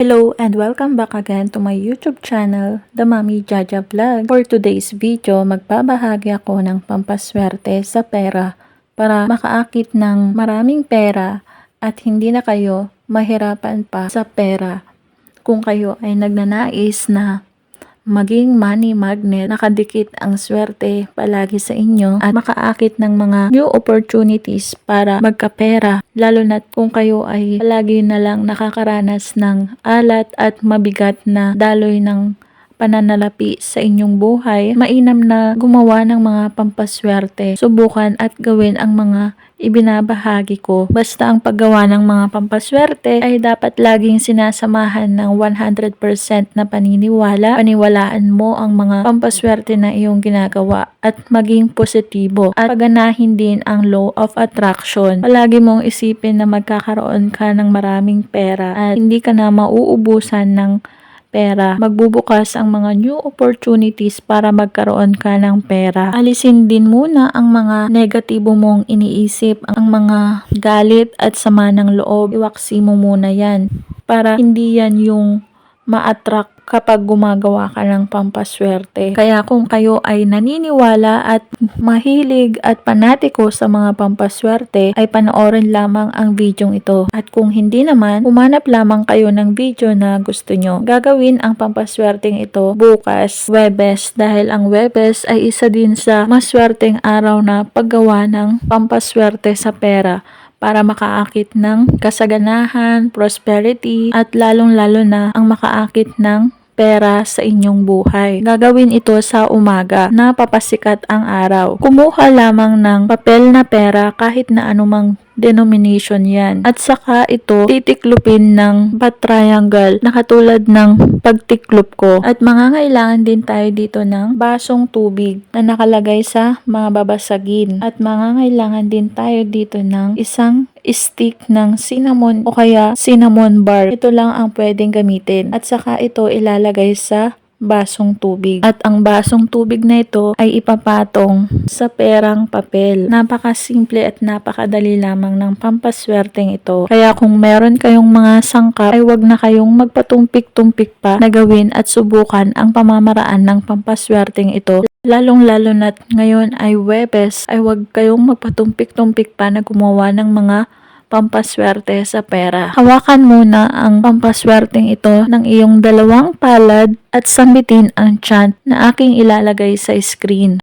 Hello and welcome back again to my YouTube channel, The Mami Jaja Vlog. For today's video, magbabahagi ako ng pampaswerte sa pera para makaakit ng maraming pera at hindi na kayo mahirapan pa sa pera. Kung kayo ay nagnanais na maging money magnet, nakadikit ang swerte palagi sa inyo at makaakit ng mga new opportunities para magkapera. Lalo na kung kayo ay palagi na lang nakakaranas ng alat at mabigat na daloy ng pananalapi sa inyong buhay, mainam na gumawa ng mga pampaswerte. Subukan at gawin ang mga ibinabahagi ko. Basta ang paggawa ng mga pampaswerte ay dapat laging sinasamahan ng 100% na paniniwala. Paniwalaan mo ang mga pampaswerte na iyong ginagawa at maging positibo at paganahin din ang law of attraction. Palagi mong isipin na magkakaroon ka ng maraming pera at hindi ka na mauubusan ng pera. Magbubukas ang mga new opportunities para magkaroon ka ng pera. Alisin din muna ang mga negatibo mong iniisip, ang mga galit at sama ng loob. Iwaksi mo muna yan para hindi yan yung ma-attract kapag gumagawa ka ng pampaswerte. Kaya kung kayo ay naniniwala at mahilig at panatiko sa mga pampaswerte, ay panoorin lamang ang video ito. At kung hindi naman, humanap lamang kayo ng video na gusto nyo. Gagawin ang pampaswerteng ito bukas, Webes, dahil ang Webes ay isa din sa maswerteng araw na paggawa ng pampaswerte sa pera para makaakit ng kasaganahan, prosperity, at lalong-lalo na ang makaakit ng pera sa inyong buhay. Gagawin ito sa umaga na papasikat ang araw. Kumuha lamang ng papel na pera kahit na anumang denomination yan. At saka ito titiklupin ng bat triangle na katulad ng pagtiklop ko. At mangangailangan din tayo dito ng basong tubig na nakalagay sa mga babasagin. At mangangailangan din tayo dito ng isang stick ng cinnamon o kaya cinnamon bar. Ito lang ang pwedeng gamitin. At saka ito ilalagay sa basong tubig. At ang basong tubig na ito ay ipapatong sa perang papel. Napakasimple at napakadali lamang ng pampaswerteng ito. Kaya kung meron kayong mga sangkap, ay wag na kayong magpatumpik-tumpik pa na gawin at subukan ang pamamaraan ng pampaswerteng ito. Lalong-lalo na't ngayon ay Webes, ay wag kayong magpatumpik-tumpik pa na gumawa ng mga pampaswerte sa pera. Hawakan muna ang pampaswerteng ito ng iyong dalawang palad at sambitin ang chant na aking ilalagay sa screen.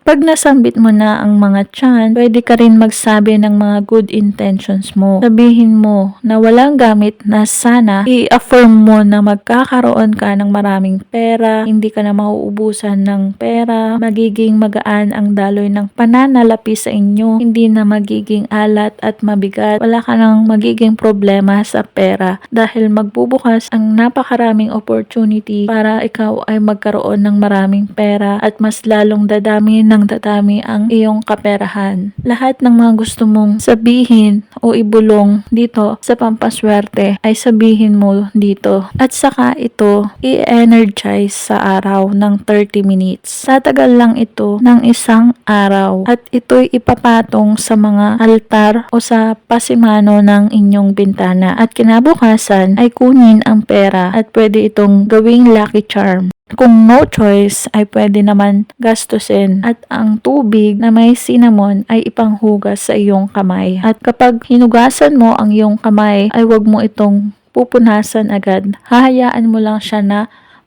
Pag nasambit mo na ang mga chant, pwede ka rin magsabi ng mga good intentions mo. Sabihin mo na walang gamit na sana i-affirm mo na magkakaroon ka ng maraming pera, hindi ka na mauubusan ng pera, magiging magaan ang daloy ng pananalapi sa inyo, hindi na magiging alat at mabigat, wala ka nang magiging problema sa pera dahil magbubukas ang napakaraming opportunity para ikaw ay magkaroon ng maraming pera at mas lalong dadami ng dadami ang iyong kaperahan. Lahat ng mga gusto mong sabihin o ibulong dito sa pampaswerte ay sabihin mo dito. At saka ito i-energize sa araw ng 30 minutes. Tatagal lang ito ng isang araw at ito'y ipapatong sa mga altar o sa pasimano ng inyong bintana at kinabukasan ay kunin ang pera at pwede itong gawing lucky charm. Kung no choice ay pwede naman gastusin at ang tubig na may cinnamon ay ipanghugas sa iyong kamay. At kapag hinugasan mo ang iyong kamay ay wag mo itong pupunasan agad. Hahayaan mo lang siya na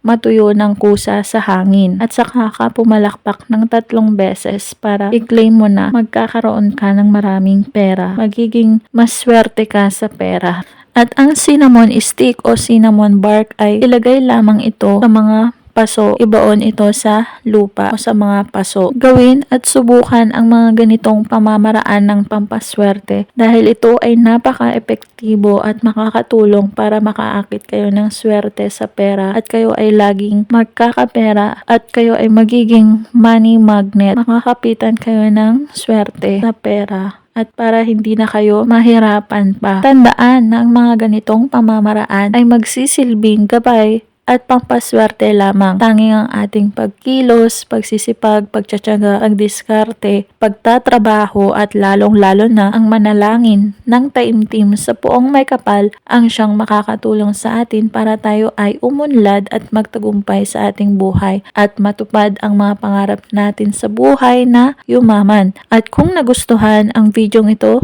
matuyo ng kusa sa hangin at saka ka pumalakpak ng tatlong beses para i-claim mo na magkakaroon ka ng maraming pera. Magiging maswerte ka sa pera. At ang cinnamon stick o cinnamon bark ay ilagay lamang ito sa mga paso, ibaon ito sa lupa o sa mga paso. Gawin at subukan ang mga ganitong pamamaraan ng pampaswerte dahil ito ay napaka-epektibo at makakatulong para makaakit kayo ng swerte sa pera at kayo ay laging magkakapera at kayo ay magiging money magnet. Makakapitan kayo ng swerte sa pera at para hindi na kayo mahirapan pa. Tandaan na ang mga ganitong pamamaraan ay magsisilbing gabay at pampaswerte lamang. Tanging ang ating pagkilos, pagsisipag, pagtsatsaga, pagdiskarte, pagtatrabaho at lalong-lalo na ang manalangin ng taimtim sa puong may kapal ang siyang makakatulong sa atin para tayo ay umunlad at magtagumpay sa ating buhay at matupad ang mga pangarap natin sa buhay na yumaman. At kung nagustuhan ang video ito,